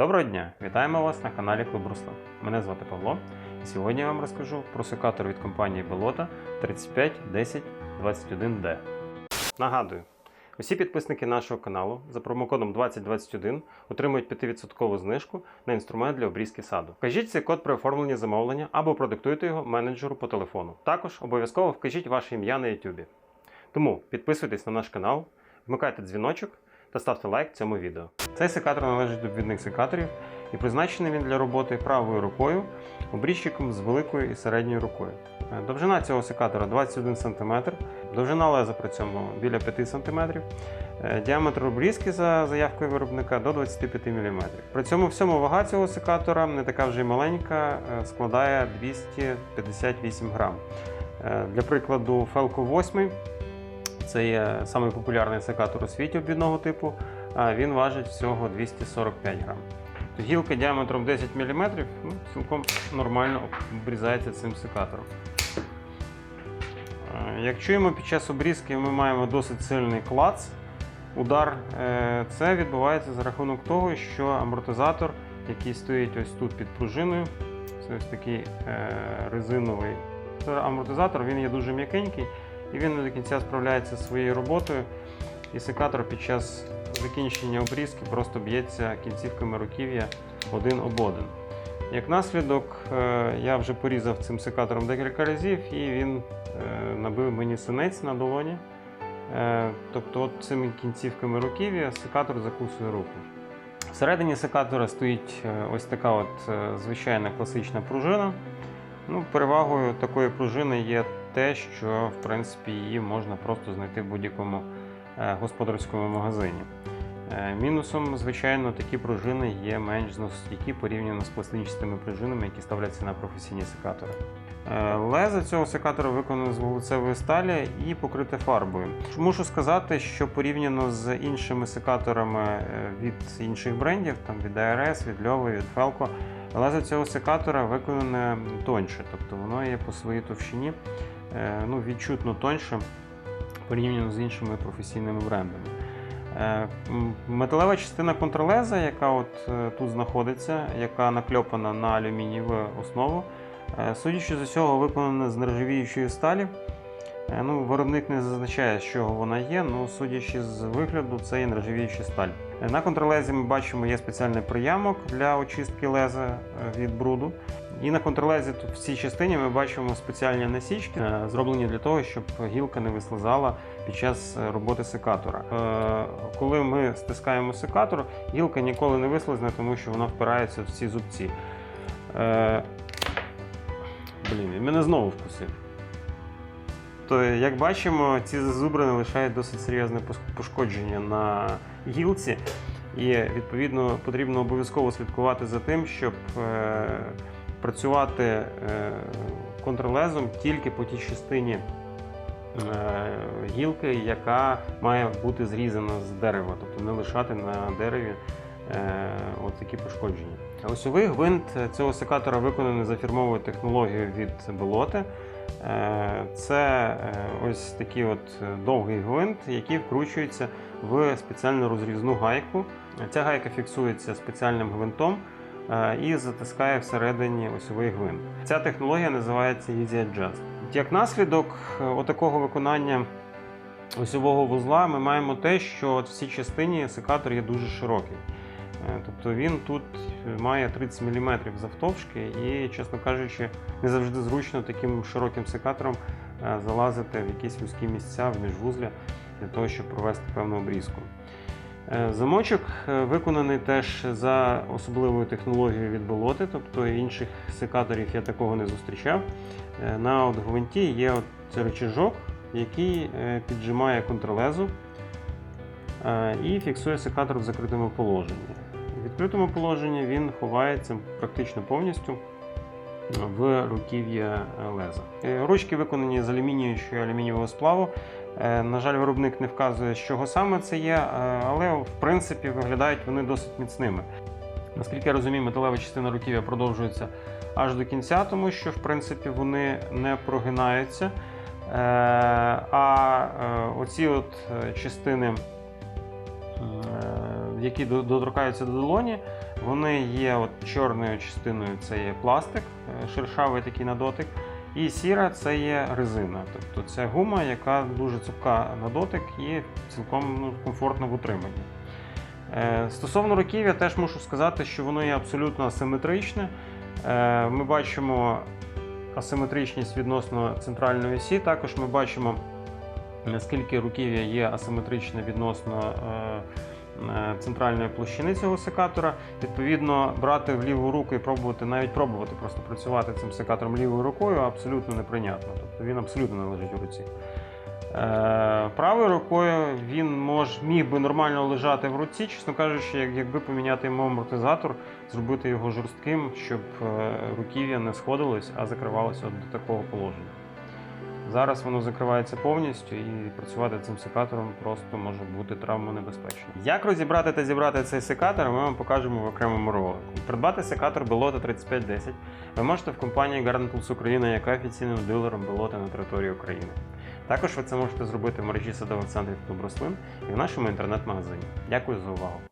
Доброго дня! Вітаємо вас на каналі Клуб Руслан. Мене звати Павло, і сьогодні я вам розкажу про секатор від компанії Белота 351021D. Нагадую, усі підписники нашого каналу за промокодом 2021 отримують 5% знижку на інструмент для обрізки саду. Вкажіть цей код при оформленні замовлення або продиктуйте його менеджеру по телефону. Також обов'язково вкажіть ваше ім'я на YouTube. Тому підписуйтесь на наш канал, вмикайте дзвіночок та ставте лайк цьому відео. Цей секатор належить до обвідних секаторів і призначений він для роботи правою рукою, обрізчиком з великою і середньою рукою. Е, Довжина цього секатора 21 см, довжина леза при цьому біля 5 см, е, діаметр обрізки за заявкою виробника до 25 мм. При цьому всьому вага цього секатора не така вже й маленька, е, складає 258 грам. Для прикладу, Felco 8 це є самий популярний секатор у світі обвідного типу, він важить всього 245 грам. Гілка діаметром 10 мм ну, цілком нормально обрізається цим секатором. Як чуємо, під час обрізки ми маємо досить сильний клац. Удар е, це відбувається за рахунок того, що амортизатор, який стоїть ось тут під пружиною, це ось такий е, резиновий амортизатор, він є дуже м'якенький і він не до кінця справляється зі своєю роботою. І секатор під час закінчення обрізки просто б'ється кінцівками руків'я один об один. Як наслідок, е, я вже порізав цим секатором декілька разів, і він е, набив мені синець на долоні. Е, Тобто, от цими кінцівками руків'я секатор закусує руку. Всередині секатора стоїть ось така от звичайна класична пружина. Ну, перевагою такої пружини є те, що в принципі її можна просто знайти в будь-якому е, господарському магазині. Е, Мінусом, звичайно, такі пружини є менш зносостійкі порівняно з пластичними пружинами, які ставляться на професійні секатори. Е, Лезо цього секатора виконане з вуглецевої сталі і покрите фарбою. Мушу сказати, що порівняно з іншими секаторами від інших брендів, там від ARS, від Lьови, від Felco, лезо цього секатора виконане тоньше, тобто воно є по своїй товщині ну, відчутно тоньше порівняно з іншими професійними брендами. Е, Металева частина контролеза, яка от е, тут знаходиться, яка накльопана на алюмінієву основу, е, судячи з усього, виконана з нержавіючої сталі. Е, Ну, виробник не зазначає, з чого вона є, але судячи з вигляду, це є нержавіюча сталь. Е, На контролезі ми бачимо є спеціальний приямок для очистки леза е, від бруду. І на контролезі тут в цій частині ми бачимо спеціальні насічки, зроблені для того, щоб гілка не вислизала під час роботи секатора. Коли ми стискаємо секатор, гілка ніколи не вислизне, тому що вона впирається в ці зубці. Блін, мене знову вкусив. То, як бачимо, ці зазубрини лишають досить серйозне пошкодження на гілці, і відповідно потрібно обов'язково слідкувати за тим, щоб е, працювати е, контрлезом тільки по тій частині е, гілки, яка має бути зрізана з дерева, тобто не лишати на дереві е, от такі пошкодження. Осьовий гвинт цього секатора виконаний за фірмовою технологією від Белоти. Е, Це е, ось такий от е, довгий гвинт, який вкручується в спеціальну розрізну гайку. Ця гайка фіксується спеціальним гвинтом і затискає всередині осьовий гвинт. Ця технологія називається Easy Adjust. Як наслідок отакого виконання осьового вузла ми маємо те, що в цій частині секатор є дуже широкий. Е, Тобто він тут має 30 мм завтовшки і, чесно кажучи, не завжди зручно таким широким секатором е, залазити в якісь вузькі місця в міжвузля для того, щоб провести певну обрізку. Е, Замочок виконаний теж за особливою технологією від болоти, тобто інших секаторів я такого не зустрічав. На от гвинті є от рычажок, який піджимає контролезу і фіксує секатор в закритому положенні. Відкритому положенні він ховається практично повністю в руків'я леза. Е, Ручки виконані з алюмінієвого алюмінієвого сплаву. Е, На жаль, виробник не вказує, з чого саме це є, е, але в принципі виглядають вони досить міцними. Наскільки я розумію, металева частина руків'я продовжується аж до кінця, тому що в принципі вони не прогинаються. А оці от частини, які до- доторкаються до долоні, вони є от чорною частиною це є пластик, е, шершавий такий на дотик. І сіра це є резина. Тобто це гума, яка дуже цупка на дотик і цілком ну, комфортно в утриманні. Е, Стосовно руків'я, теж мушу сказати, що воно є абсолютно асиметричне. Е, Ми бачимо асиметричність відносно центральної осі. Також ми бачимо, наскільки руків'я є асиметричне відносно центральної площини цього секатора. Відповідно, брати в ліву руку і пробувати, навіть пробувати просто працювати цим секатором лівою рукою абсолютно неприйнятно. Тобто він абсолютно не лежить у руці. Е, правою рукою він мож, міг би нормально лежати в руці, чесно кажучи, якби поміняти йому амортизатор, зробити його жорстким, щоб е, руків'я не сходилось, а закривалося до такого положення. Зараз воно закривається повністю і працювати цим секатором просто може бути травмонебезпечно. Як розібрати та зібрати цей секатор, ми вам покажемо в окремому ролику. Придбати секатор Белота 3510 ви можете в компанії Garden Tools Україна, яка офіційним дилером Белота на території України. Також ви це можете зробити в мережі садових центрів клуб рослин і в нашому інтернет-магазині. Дякую за увагу!